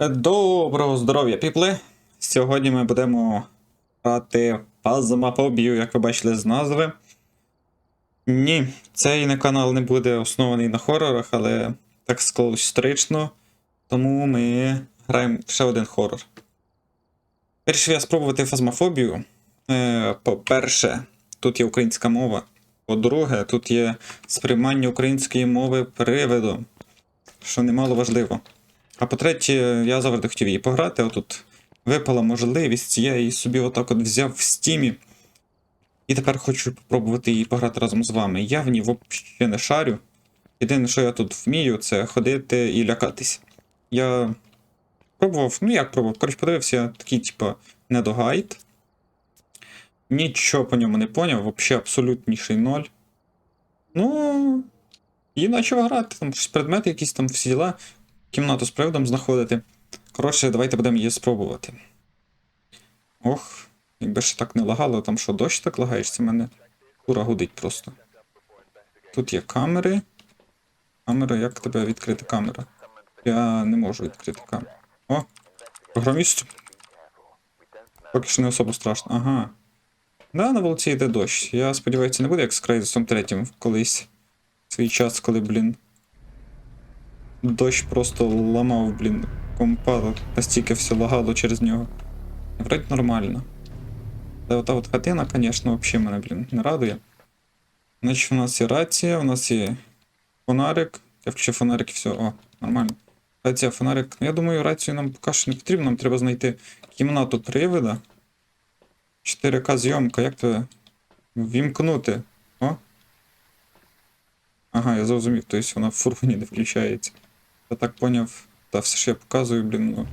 Доброго здоров'я, піпли! Сьогодні ми будемо грати фазмофобію, як ви бачили з назви. Ні, цей канал не буде оснований на хорорах, але так склалось історично. Тому ми граємо ще один хорор. Вирішив я спробувати фазмофобію. Е, По-перше, тут є українська мова. По-друге, тут є сприймання української мови привидом, що немало важливо. А по-третє, я завжди хотів її пограти. Отут випала можливість, я її собі отак от взяв в стімі. І тепер хочу спробувати її пограти разом з вами. Я в ній взагалі не шарю. Єдине, що я тут вмію, це ходити і лякатись. Я пробував, ну як пробував, коротше, подивився такий, типа, недогайд. Нічого по ньому не поняв, взагалі абсолютніший ноль. Ну. І почав грати, там щось предмети якісь там всі діла кімнату з приводом знаходити. Коротше, давайте будемо її спробувати. Ох, якби ще так не лагало, там що дощ так лагаєш, це мене кура гудить просто. Тут є камери. Камера, як тебе відкрити камера? Я не можу відкрити камеру. О! Програміст. Поки що не особо страшно. Ага. Да, на вулиці йде дощ. Я сподіваюся, не буде як з Крейзусом третім колись. Свій час, коли, блін, Дощ просто ламав, блін, компа, настільки все лагало через нього. Вроді нормально. Та ота от хатина, звісно, взагалі мене, блін, не радує. Значить, у нас є рація, у нас є фонарик. Я включив фонарик і все. О, нормально. Рація, фонарик. Ну, Я думаю, рацію нам поки що не потрібно, нам треба знайти кімнату привида. 4К зйомка, як це вімкнути? О? Ага, я зрозумів, тобто вона в фургоні не включається. Я так поняв. Та все, що я показую, блін, ну.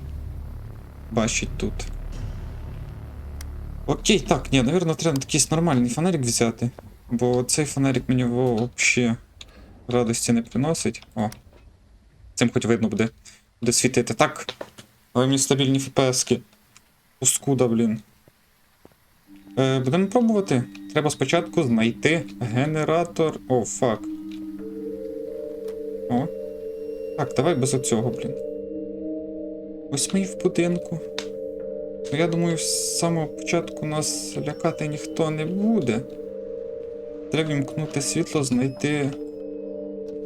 Бачить тут. Окей, так, ні, навірно, треба якийсь нормальний фонарик взяти. Бо цей фонарик мені взагалі радості не приносить. О. Цим хоч видно буде. Буде світити. Так. Але мені стабільні фпски. Пускуда, блін. Е, будемо пробувати. Треба спочатку знайти генератор. О, фак. О. Так, давай без оцього, блін. Ось ми і в будинку. Ну, я думаю, з самого початку нас лякати ніхто не буде. Треба вімкнути світло, знайти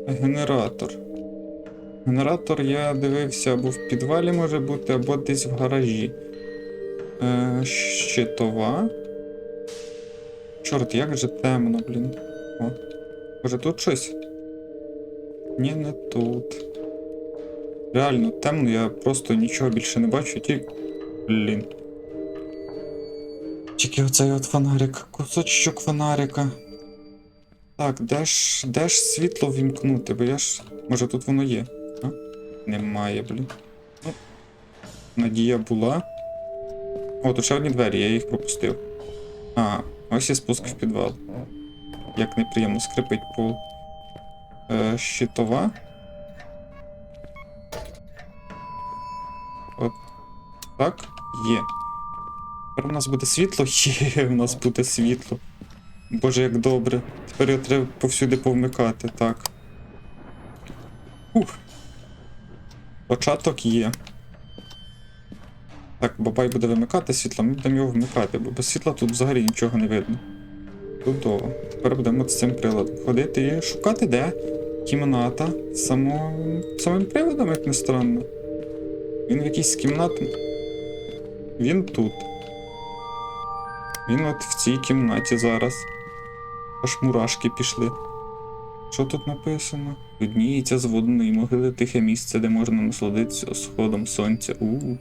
генератор. Генератор, я дивився, або в підвалі може бути, або десь в гаражі. Е, щитова. Чорт, як же темно, блін. О. Може тут щось? Ні, не тут. Реально темно, я просто нічого більше не бачу, ті. Блін. Тільки оцей от фонарик, кусочок фонарика. Так, де ж, де ж світло вімкнути, бо я ж. Може тут воно є? А? Немає, блін. Ну, надія була. О, тут ще одні двері, я їх пропустив. А, ось і спуск в підвал. Як неприємно скрипить пол. Е, щитова. Так, є. Тепер у нас буде світло? Є, у нас буде світло. Боже, як добре. Тепер його треба повсюди повмикати, так. Ух. Початок є. Так, бабай буде вимикати світло, ми будемо його вмикати, бо без світла тут взагалі нічого не видно. Чудово. Тепер будемо з цим приладом ходити і шукати, де кімната само... самим приводом, як не странно. Він в якійсь кімнаті. Він тут. Він от в цій кімнаті зараз. Аж мурашки пішли. Що тут написано? Видніється з водної могили тихе місце, де можна насладитися сходом сонця. У.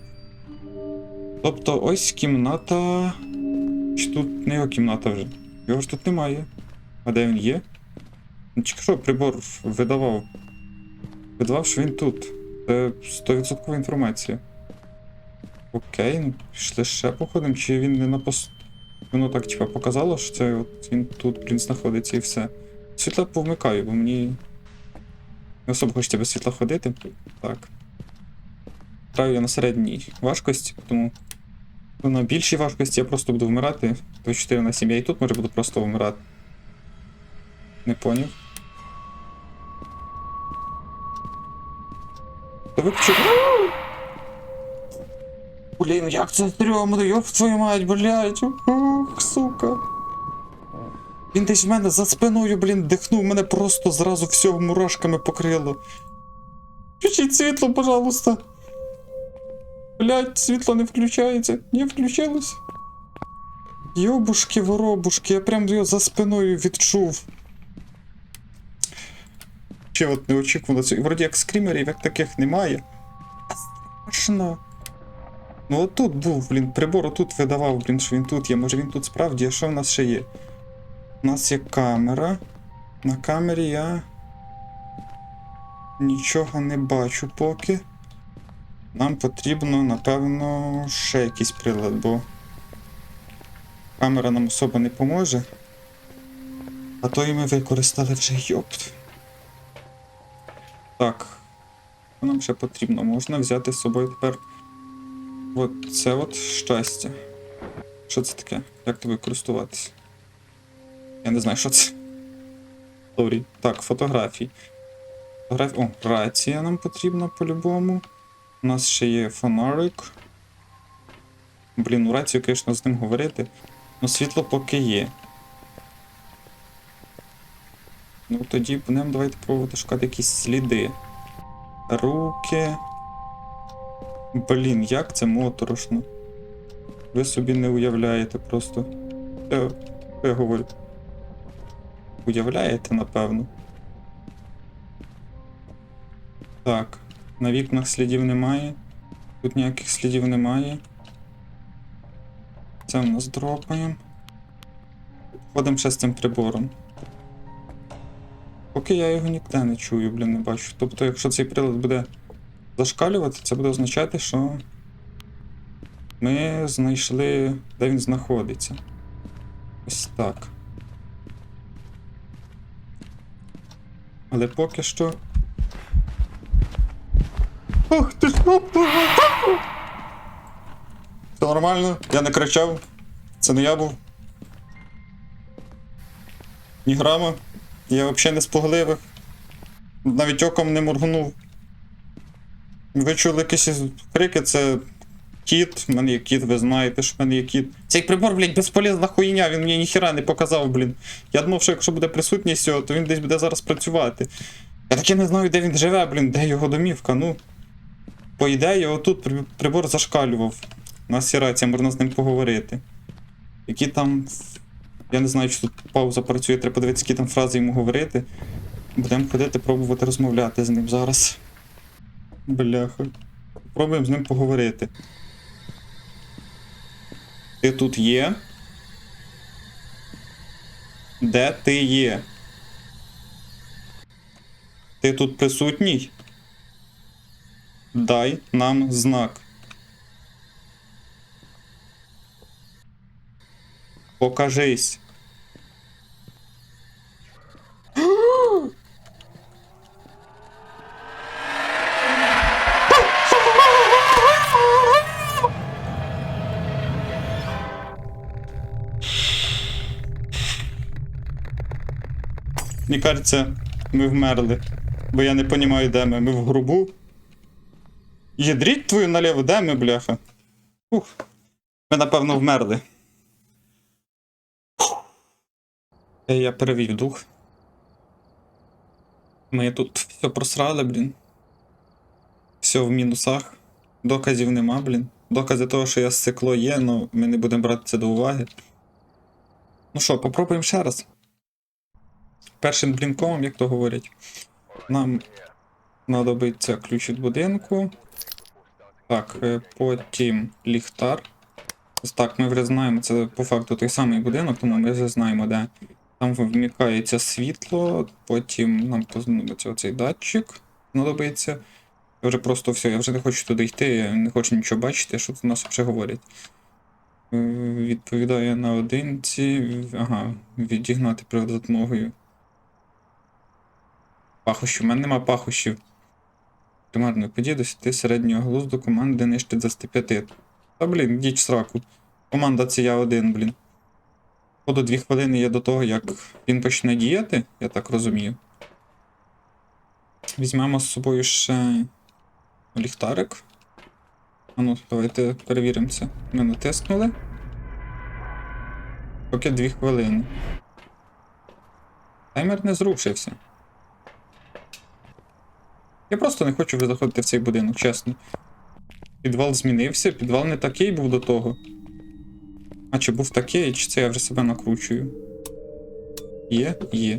Тобто ось кімната. Чи тут не його кімната вже? Його ж тут немає. А де він є? Ну, що прибор видавав. Видавав, що він тут. Це 100% інформація. Окей, ну пішли ще походимо, чи він не на пос... Воно так, типа, показало, що це от він тут, блін, знаходиться і все. Світло повмикаю, бо мені. Не особо хочеться без світла ходити. Так. Граю я на середній важкості, тому. Ну, на більшій важкості я просто буду вмирати. То 4 на 7 я і тут може буду просто вмирати. Не поняв. То виключив. Блін, як це стрьомно, йоп твою мать, блядь. Ух, сука. Він десь в мене за спиною, блін, дихнув, мене просто зразу всього мурашками покрило. Включіть світло, пожалуйста. Блядь, світло не включається. Не включилось. Йобушки, воробушки, я прям його за спиною відчув. Ще от неочікувано. це- Вроді як скрімерів, як таких немає. Страшно. Ну отут був, блін, прибор отут видавав, блін, що він тут є. Може він тут справді, а що в нас ще є? У нас є камера. На камері я нічого не бачу поки. Нам потрібно, напевно, ще якийсь прилад, бо камера нам особо не поможе. А то і ми використали вже йопт. Так. Нам ще потрібно? Можна взяти з собою тепер. От це от щастя. Що це таке? Як тобі користуватися? Я не знаю, що це. Сорі. Так, фотографії. Фотограф... О, рація нам потрібна по-любому. У нас ще є фонарик. Блін, у рацію, звісно, з ним говорити. Ну, світло поки є. Ну, тоді будемо давайте пробувати шукати якісь сліди. Руки. Блін, як це моторошно. Ви собі не уявляєте просто. Е, Що я говорю? Уявляєте, напевно. Так, на вікнах слідів немає. Тут ніяких слідів немає. Це в нас дропаємо. Ходимо ще з цим прибором. Поки я його ніде не чую, блін, не бачу. Тобто, якщо цей прилад буде зашкалювати, це буде означати, що ми знайшли, де він знаходиться. Ось так. Але поки що. Ох, ти ж Все нормально, я не кричав. Це не я був. Ні грама. Я взагалі не спогливих. Навіть оком не моргнув. Ви чули якісь крики, це кіт. В мене є кіт, ви знаєте, що в мене є кіт. Цей прибор, блядь, безполезна хуйня, він мені ніхіра не показав, блін. Я думав, що якщо буде присутність цього, то він десь буде зараз працювати. Я таки не знаю, де він живе, блін, де його домівка, ну. По ідеї, отут прибор зашкалював. У нас є рація, можна з ним поговорити. Які там. Я не знаю, чи тут пауза працює, треба подивитися, які там фрази йому говорити. Будемо ходити, пробувати розмовляти з ним зараз. Бляха. Пробуємо з ним поговорити. Ти тут є? Де ти є? Ти тут присутній? Дай нам знак. Покажись. Мені ми вмерли. Бо я не розумію, де ми. Ми в грубу. Ядріть твою наліво, де ми, бляха? Ух. Ми, напевно, вмерли. Е, Я перевів дух. Ми тут все просрали, блін. Все в мінусах. Доказів нема, блін. Докази того, що я сцикло є, але ми не будемо брати це до уваги. Ну що, попробуємо ще раз. Першим блінком, як то говорять, нам знадобиться ключ від будинку. Так, е, потім ліхтар. Так, ми вже знаємо, це по факту той самий будинок, тому ми вже знаємо, де. Там вмикається світло, потім нам познадобиться оцей датчик. Знадобиться. Я вже просто все, я вже не хочу туди йти, я не хочу нічого бачити, що тут у нас вже говорять. Е, Відповідає на одинці. Ага, відігнати при допомогою. Пахощів. У мене нема пахощів. Примарної події досягти середнього глузду команди нижче 25. Та блін, діч сраку. Команда це я один, блін. Походу дві хвилини є до того, як він почне діяти, я так розумію. Візьмемо з собою ще ліхтарик. А ну, давайте перевіримо це. Ми натиснули. Поки 2 хвилини. Таймер не зрушився. Я просто не хочу заходити в цей будинок, чесно. Підвал змінився, підвал не такий був до того. А чи був такий, чи це я вже себе накручую? Є, є.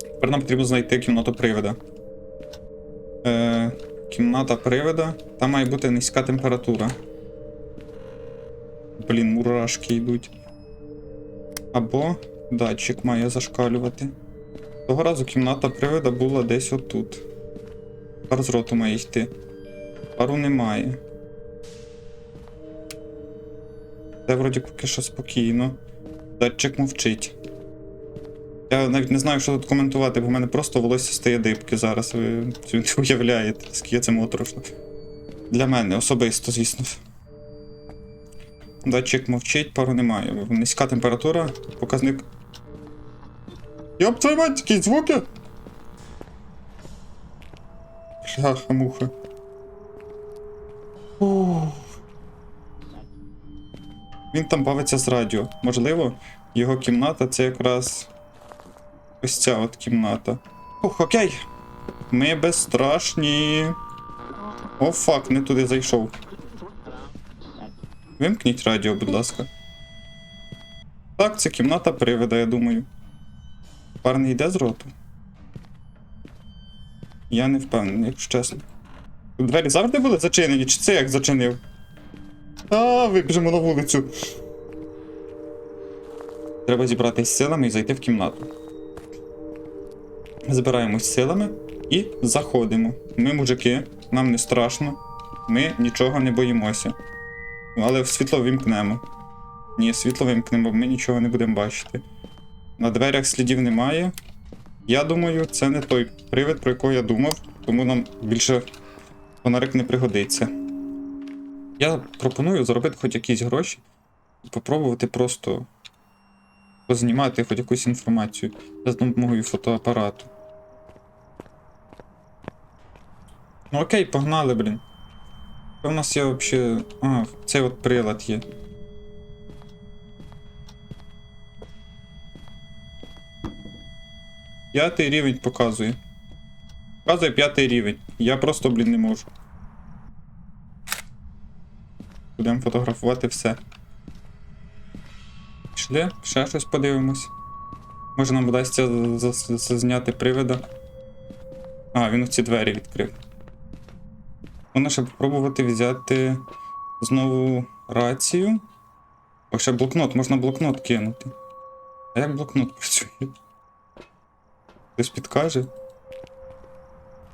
Тепер нам потрібно знайти кімнату привида. Е, кімната привида. Там має бути низька температура. Блін, мурашки йдуть. Або датчик має зашкалювати. Того разу кімната привида була десь отут. Пар з роту має йти. Пару немає. Це вроді поки що спокійно. Датчик мовчить. Я навіть не знаю, що тут коментувати, бо в мене просто волосся стає дибки зараз. Ви не уявляєте, скільки це моторошно. Для мене особисто, звісно. Датчик мовчить, пару немає. Низька температура, показник. Йоп, твою мать, якісь звуки! Ух. Він там бавиться з радіо. Можливо, його кімната це якраз ось ця от кімната. Ух, окей. Ми безстрашні. О, фак, не туди зайшов. Вимкніть радіо, будь ласка. Так, це кімната привида, я думаю. Пар йде з роту. Я не впевнений, якщо чесно. Двері завжди були зачинені, чи це як зачинив? А, вибіжимо на вулицю. Треба зібратися силами і зайти в кімнату. Збираємось силами і заходимо. Ми, мужики, нам не страшно, ми нічого не боїмося. Але світло вимкнемо. Ні, світло вимкнемо, ми нічого не будемо бачити. На дверях слідів немає. Я думаю, це не той привид, про якого я думав, тому нам більше фонарик не пригодиться. Я пропоную заробити хоч якісь гроші і попробувати просто познімати хоч якусь інформацію за допомогою фотоапарату. Ну окей, погнали, блін. Що в нас є взагалі. А, цей от прилад є. П'ятий рівень показує. Показує п'ятий рівень. Я просто, блін, не можу. Будемо фотографувати все. Пішли, ще щось подивимось. Може нам вдасться зняти привида. А, він ці двері відкрив. Можна ще попробувати взяти знову рацію. О, ще блокнот, можна блокнот кинути. А як блокнот працює? Хтось підкаже.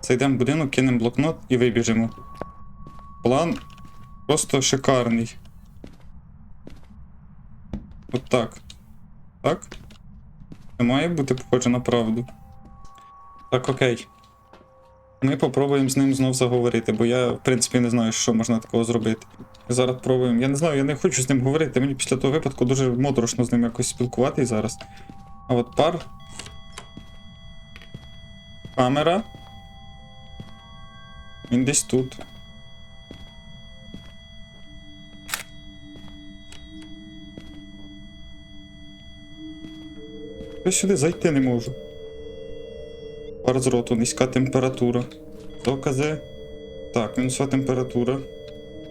Зайдемо в будинок, кинемо блокнот і вибіжимо. План просто шикарний. От так. Так? Це має бути похоже на правду. Так, окей. Ми попробуємо з ним знов заговорити, бо я, в принципі, не знаю, що можна такого зробити. Зараз пробуємо. Я не знаю, я не хочу з ним говорити. Мені після того випадку дуже моторошно з ним якось спілкуватись зараз. А от пар. Камера. Він десь тут. Я сюди зайти не можу. Пар з роту, низька температура. Докази. Так, мінусова температура.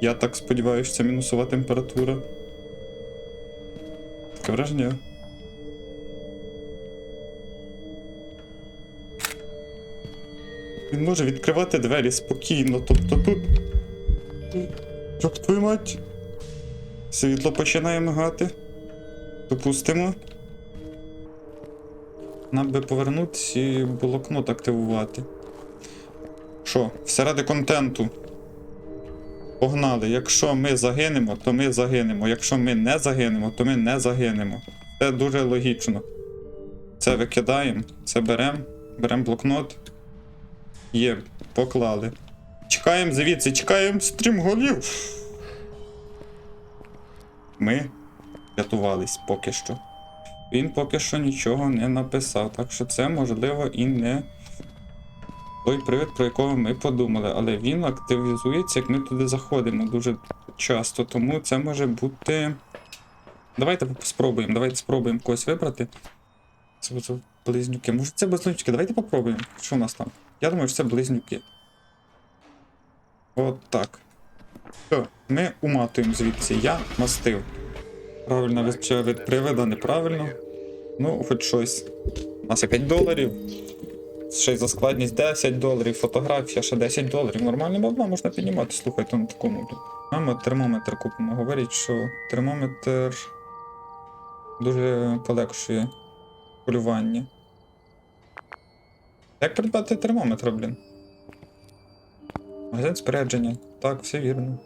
Я так сподіваюся, це мінусова температура. Таке враження. Він може відкривати двері спокійно, тобто тут. Щоб твою мать. Світло починає мигати. Допустимо. Нам би повернутися і блокнот активувати. Що, все ради контенту. Погнали. Якщо ми загинемо, то ми загинемо. Якщо ми не загинемо, то ми не загинемо. Це дуже логічно. Це викидаємо, це беремо, беремо блокнот. Є, поклали. Чекаємо звідси, чекаємо стрімголів. Ми рятувались поки що. Він поки що нічого не написав, так що це можливо і не той привід, про якого ми подумали, але він активізується, як ми туди заходимо дуже часто. Тому це може бути. Давайте спробуємо, давайте спробуємо когось вибрати. Це, близнюки. Може це близнюки? Давайте попробуємо. Що в нас там? Я думаю, що це близнюки. От так. Все, ми уматуємо звідси. Я мастив. Правильно визначаю від привода, неправильно. Ну, хоч щось. У нас 5 доларів. Ще й за складність 10 доларів, фотографія ще 10 доларів. Нормально бабла можна піднімати, слухайте на такому. Маємо термометр купимо. Говорять, що термометр дуже полегшує полювання. Як придбати термометр, блін? Магазин спорядження. Так, все вірно.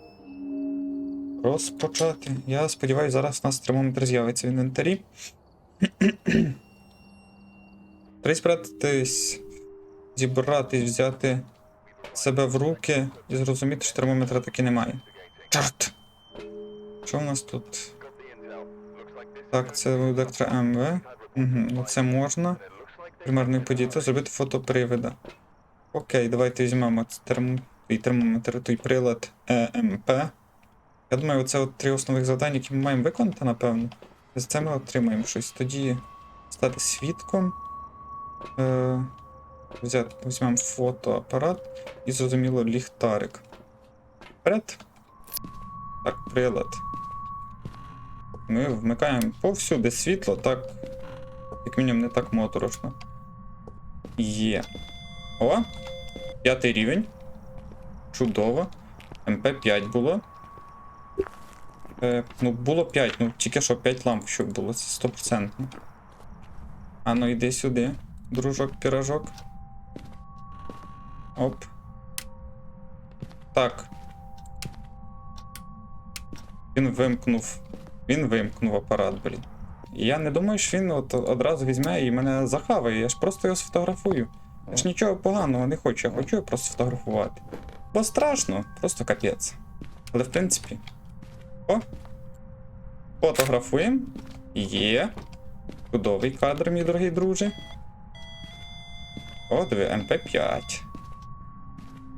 Розпочати. Я сподіваюся, зараз у нас термометр з'явиться в інвентарі. Треба спратись, зібратись, взяти себе в руки і зрозуміти, що термометра таки немає. Чорт! Що в нас тут? Так, це електро МВ. Угу, ну це можна. Примерної події. Це зробити фото привида. Окей, давайте візьмемо терм... той термометр, той прилад ЕМП. Я думаю, це от три основних завдання, які ми маємо виконати, напевно. За це ми отримаємо щось. Тоді стати свідком. Е... Взяти, візьмемо фотоапарат і зрозуміло ліхтарик. Вперед. Так, прилад. Ми вмикаємо повсюди світло, так. Як мінімум не так моторошно. Є. О! П'ятий рівень. Чудово. МП5 було. Е, ну, було 5, ну тільки що 5 лампочок було, це 100%. А ну йди сюди, дружок, пірожок. Оп. Так. Він вимкнув. Він вимкнув апарат, блін. Я не думаю, що він от одразу візьме і мене захаває. Я ж просто його сфотографую. Я ж нічого поганого не хочу, я хочу його просто сфотографувати. Бо страшно, просто капець. Але в принципі. О! Фотографуємо. Є. Чудовий кадр, мій дорогий друже. О, диви, МП5.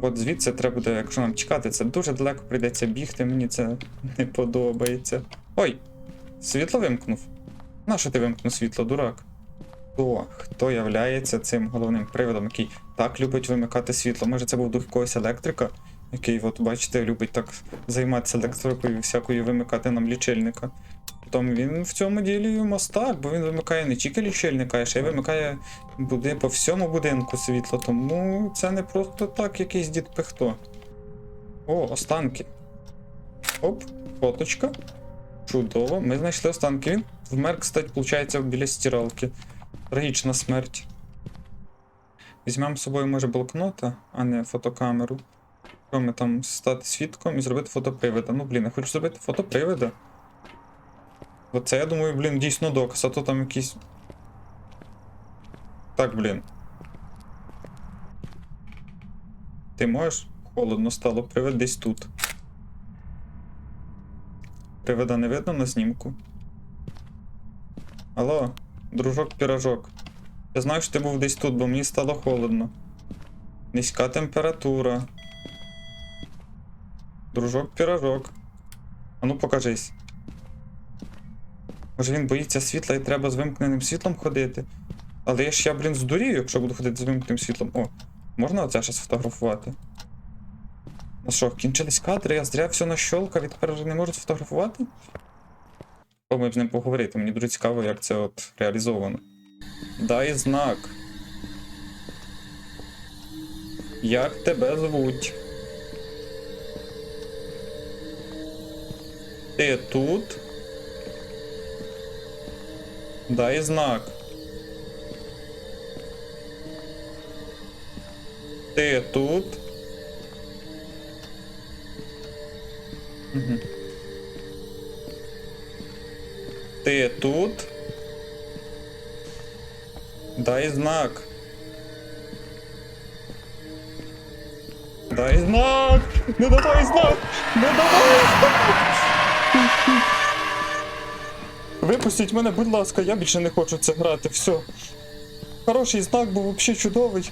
От звідси треба буде, якщо нам чекати, це дуже далеко прийдеться бігти, мені це не подобається. Ой! Світло вимкнув. Нащо ти вимкнув світло, дурак? Хто? Хто являється цим головним приводом, який так любить вимикати світло? Може це був дух якогось електрика, який, от бачите, любить так займатися електрикою всякою вимикати нам лічильника. Потім він в цьому ділі мастак, бо він вимикає не тільки лічильника, а ще й вимикає буди по всьому будинку світло, тому це не просто так якийсь дід пихто. О, останки. Оп, фоточка. Чудово, ми знайшли останки. Він вмер, кстати, виходить, біля стиралки. Трагічна смерть. Візьмемо з собою, може, блокнота, а не фотокамеру. Що ми там стати свідком і зробити фотопривида. Ну, блін, я хочу зробити фотопривида. Оце, я думаю, блін, дійсно доказ, а то там якийсь. Так, блін. Ти можеш? Холодно стало, привид десь тут. Привида не видно на знімку. Алло, дружок пірожок. Я знаю, що ти був десь тут, бо мені стало холодно. Низька температура. Дружок пірожок. А ну покажись. Може він боїться світла і треба з вимкненим світлом ходити. Але я ж я, блін, здурію, якщо буду ходити з вимкненим світлом. О, можна оце ще сфотографувати? Ну що, кінчились кадри, я зря все нащолкав і тепер не можу сфотографувати? Спробуємо з ним поговорити, мені дуже цікаво, як це от реалізовано. Дай знак. Як тебе звуть? Ти тут? Дай знак. Ти тут? Ти тут? Дай знак. Дай знак! Не давай знак! Не давай знак! Випустіть мене, будь ласка, я більше не хочу це грати, все. Хороший знак був взагалі чудовий.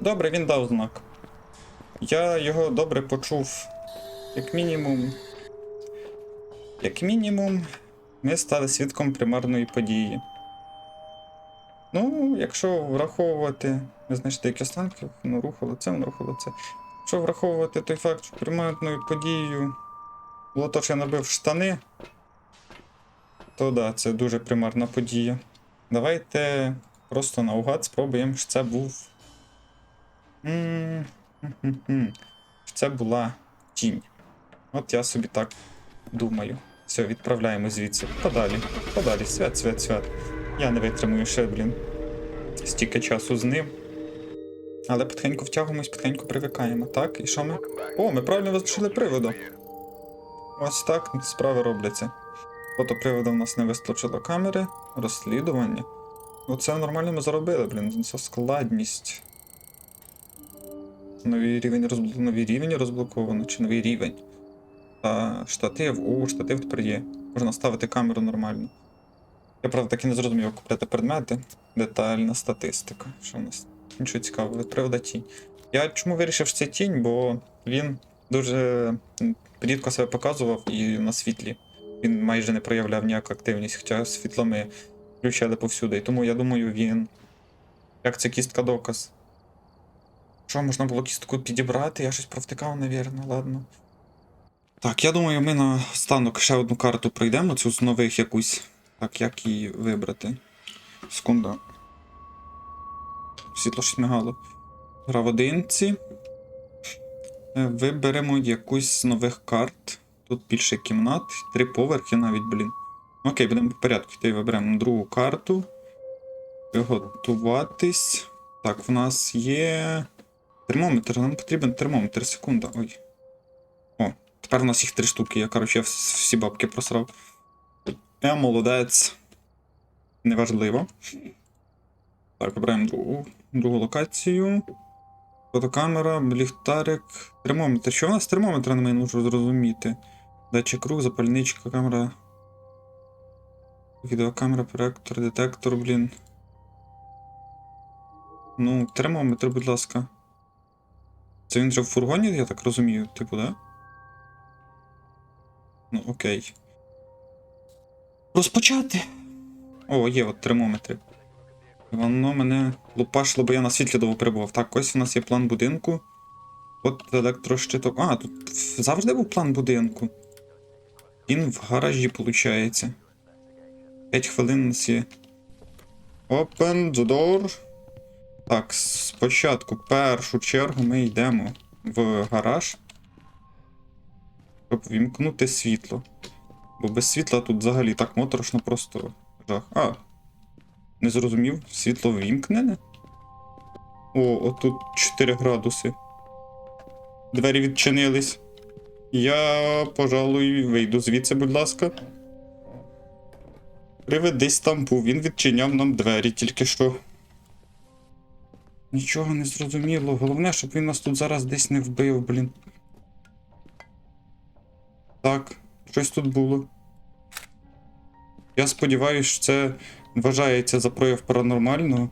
Добре, він дав знак. Я його добре почув. Як мінімум. Як мінімум, ми стали свідком примарної події. Ну, якщо враховувати, ви знаєте, які останки, воно рухало це, воно рухало це. Якщо враховувати той факт, що примарною подією було то, що я набив штани, то да, це дуже примарна подія. Давайте просто наугад спробуємо, що це був. М. Це була тінь. От я собі так думаю. Все, відправляємо звідси. Подалі, подалі, свят, свят, свят. Я не витримую ще, блін. Стільки часу з ним. Але потихеньку втягуємось, потихеньку привикаємо. Так, і що ми? О, ми правильно визначили приводу. Ось так справи робляться. Фото приводу в нас не вистачило камери, розслідування. Оце нормально ми заробили, блін, це складність. Новий рівень розбл... новий рівень розблоковано, чи новий рівень. Та штатив, у, штатив тепер є. Можна ставити камеру нормально. Я правда так і не зрозумів, як купляти предмети. Детальна статистика. Що в нас? Нічого цікавого, привода тінь. Я чому вирішив, що це тінь, бо він дуже рідко себе показував і на світлі. Він майже не проявляв ніяку активність, хоча світло ми включали повсюди. І тому я думаю, він. Як це кістка доказ. Що, можна було кістку підібрати? Я щось провтикав, навірно, ладно. Так, я думаю, ми на станок ще одну карту пройдемо, цю з нових якусь. Так, як її вибрати? Секунда. Світло щось мигало. Гра одинці. Е, Виберемо якусь з нових карт. Тут більше кімнат, три поверхи навіть, блін. Окей, будемо по порядку йти. Виберемо другу карту. Готуватись. Так, в нас є. Термометр, нам потрібен термометр, секунда. Ой. О, тепер у нас їх три штуки. Я, коротше, вс- всі бабки просрав. Я молодець. Неважливо. Так, обираємо другу, другу локацію. Фотокамера, ліхтарик, термометр. Що у нас термометра немає, не можу зрозуміти. Датчик рух, запальничка, камера. Відеокамера, проектор, детектор, блін. Ну, термометр, будь ласка. Це він вже в фургоні, я так розумію, типу, да? Ну, окей. Розпочати. О, є от термометри. Воно мене лупашило, бо я на світлі довго перебував. Так, ось у нас є план будинку. От електрощиток. А, тут завжди був план будинку. Він в гаражі, виходить. 5 хвилин у нас є. Open the door. Так, спочатку, першу чергу, ми йдемо в гараж. Щоб вімкнути світло. Бо без світла тут взагалі так моторошно просто жах. А, не зрозумів, світло ввімкнене? О, отут 4 градуси. Двері відчинились. Я, пожалуй, вийду звідси, будь ласка. Привид десь там був, він відчиняв нам двері тільки що. Нічого не зрозуміло. Головне, щоб він нас тут зараз десь не вбив, блін. Так, щось тут було. Я сподіваюся, що це вважається за прояв паранормального.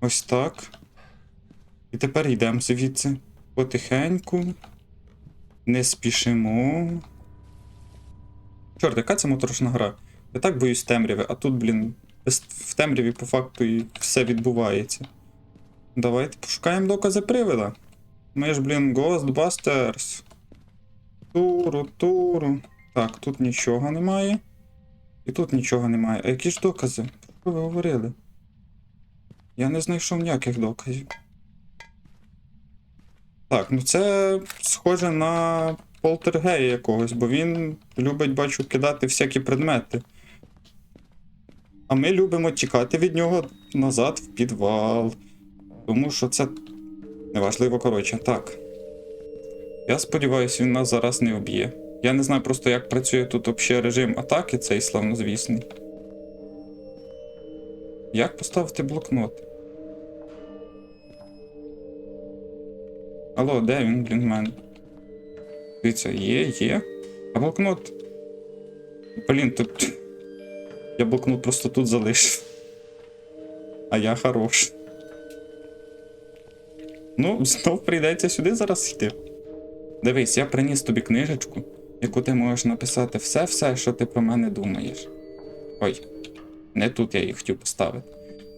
Ось так. І тепер йдемо звідси. Потихеньку. Не спішимо. Чорт, яка це моторошна гра? Я так боюсь темряви, а тут, блін, в темряві по факту і все відбувається. Давайте пошукаємо докази привида. Ми ж, блін, Ghostbusters. Туру, туру. Так, тут нічого немає. І тут нічого немає. А які ж докази? Про що ви говорили? Я не знайшов ніяких доказів. Так, ну це схоже на полтергея якогось, бо він любить, бачу, кидати всякі предмети. А ми любимо тікати від нього назад в підвал. Тому що це неважливо, коротше. Так. Я сподіваюся, він нас зараз не вб'є. Я не знаю просто, як працює тут взагалі режим атаки, цей славнозвісний. Як поставити блокнот? Алло, де він, блін, в мене? Дивіться, є, є. А блокнот. Блін, тут. Я блокнот просто тут залишив. А я хорош. Ну, знов прийдеться сюди зараз йти. Дивись, я приніс тобі книжечку, яку ти можеш написати все-все, що ти про мене думаєш. Ой, не тут я її хотів поставити.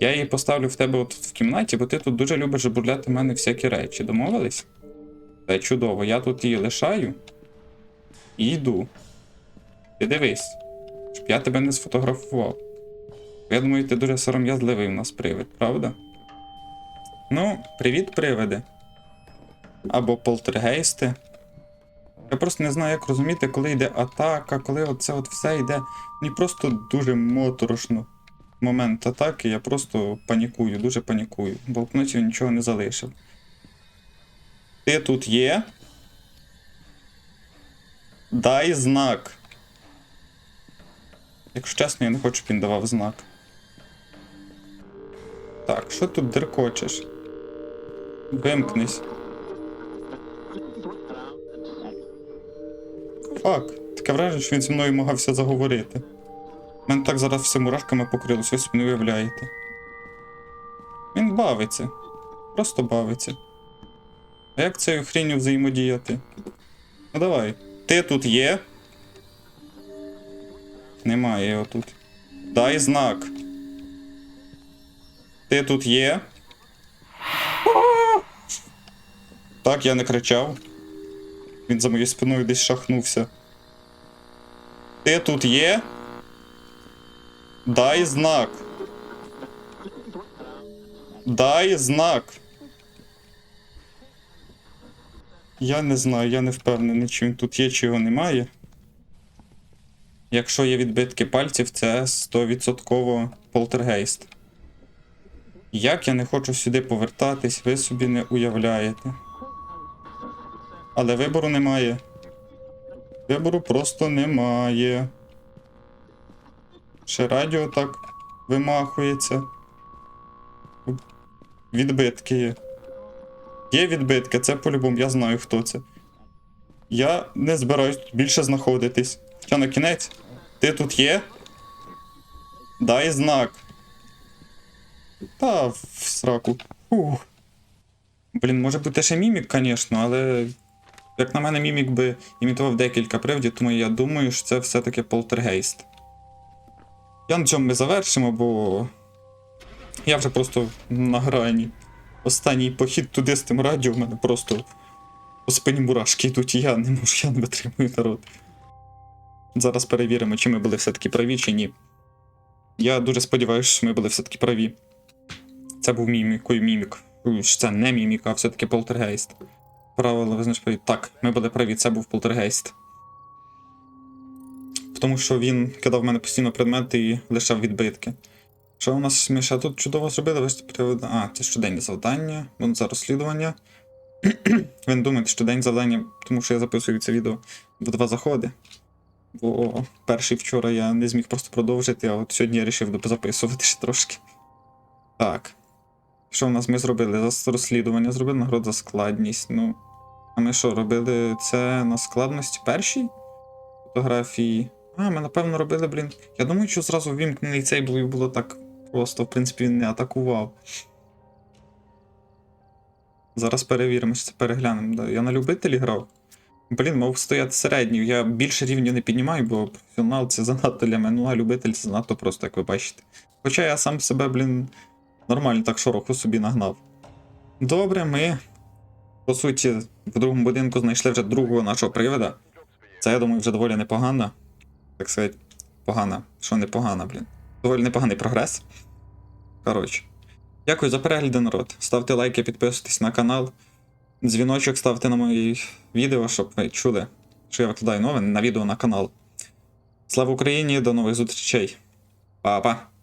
Я її поставлю в тебе от в кімнаті, бо ти тут дуже любиш жабурляти в мене всякі речі. Домовились? Це чудово, я тут її лишаю і йду. Ти дивись, я тебе не сфотографував. Я думаю, ти дуже сором'язливий у нас привид, правда? Ну, привіт, привиди. Або полтергейсти. Я просто не знаю, як розуміти, коли йде атака, коли оце от все йде. Мені просто дуже моторошно. Момент атаки, я просто панікую, дуже панікую. В блокноті нічого не залишив. Ти тут є? Дай знак. Якщо чесно, я не хочу, щоб він давав знак. Так, що тут деркочеш? Вимкнись. Фак, таке враження, що він зі мною намагався заговорити. У мене так зараз все мурашками покрилось, ви не уявляєте. Він бавиться. Просто бавиться. А як цією хрінню взаємодіяти? Ну давай. Ти тут є? Немає його тут. Дай знак. Ти тут є? Так, я не кричав. Він за моєю спиною десь шахнувся. Ти тут є? Дай знак. Дай знак. Я не знаю, я не впевнений, чи він тут є, чи його немає. Якщо є відбитки пальців, це 100% полтергейст. Як я не хочу сюди повертатись, ви собі не уявляєте. Але вибору немає. Вибору просто немає. Ще радіо так вимахується. Відбитки є. Є відбитки, це по-любому, я знаю, хто це. Я не збираюсь більше знаходитись. Хоча на кінець, ти тут є? Дай знак. Та в сраку. Ух. Блін, може бути ще мімік, звісно, але. Як на мене, мімік би імітував декілька приводів, тому я думаю, що це все-таки полтергейст. Я на цьому ми завершимо, бо. Я вже просто на грані. Останній похід туди з тим радіо в мене просто по спині мурашки йдуть, і я не можу, я не витримую народ. Зараз перевіримо, чи ми були все-таки праві, чи ні. Я дуже сподіваюся, що ми були все-таки праві. Це був мімікою мімік. Що Це не мімік, а все-таки полтергейст. Правило визнач праві. Так, ми були праві, це був полтергейст. Тому що він кидав в мене постійно предмети і лишав відбитки. Що у нас ми ще тут чудово зробили? Ви ж А, це щоденні завдання, вон за розслідування. Ви не думаєте, щоденні завдання, тому що я записую це відео в два заходи. Бо перший вчора я не зміг просто продовжити, а от сьогодні я вирішив записувати ще трошки. Так. Що в нас ми зробили? За розслідування зробили нагород за складність. Ну. А ми що, робили це на складності першій фотографії? А, ми напевно робили, блін. Я думаю, що зразу вімкнений цей було, було так просто, в принципі, він не атакував. Зараз перевіримо, це переглянемо. Я на любителі грав. Блін, мав стояти середній. Я більше рівню не піднімаю, бо професіонал це занадто для мене, ну а любитель це занадто просто, як ви бачите. Хоча я сам себе, блін, нормально так шороху собі нагнав. Добре, ми, по суті, в другому будинку знайшли вже другого нашого привода. Це, я думаю, вже доволі непогано. Так сказати, погана. Що непогано, блін. Доволі непоганий прогрес. Коротше. Дякую за перегляди, народ. Ставте лайки, підписуйтесь на канал. Дзвіночок ставте на мої відео, щоб ви чули, що я викладаю новини на відео на канал. Слава Україні, до нових зустрічей. Па-па!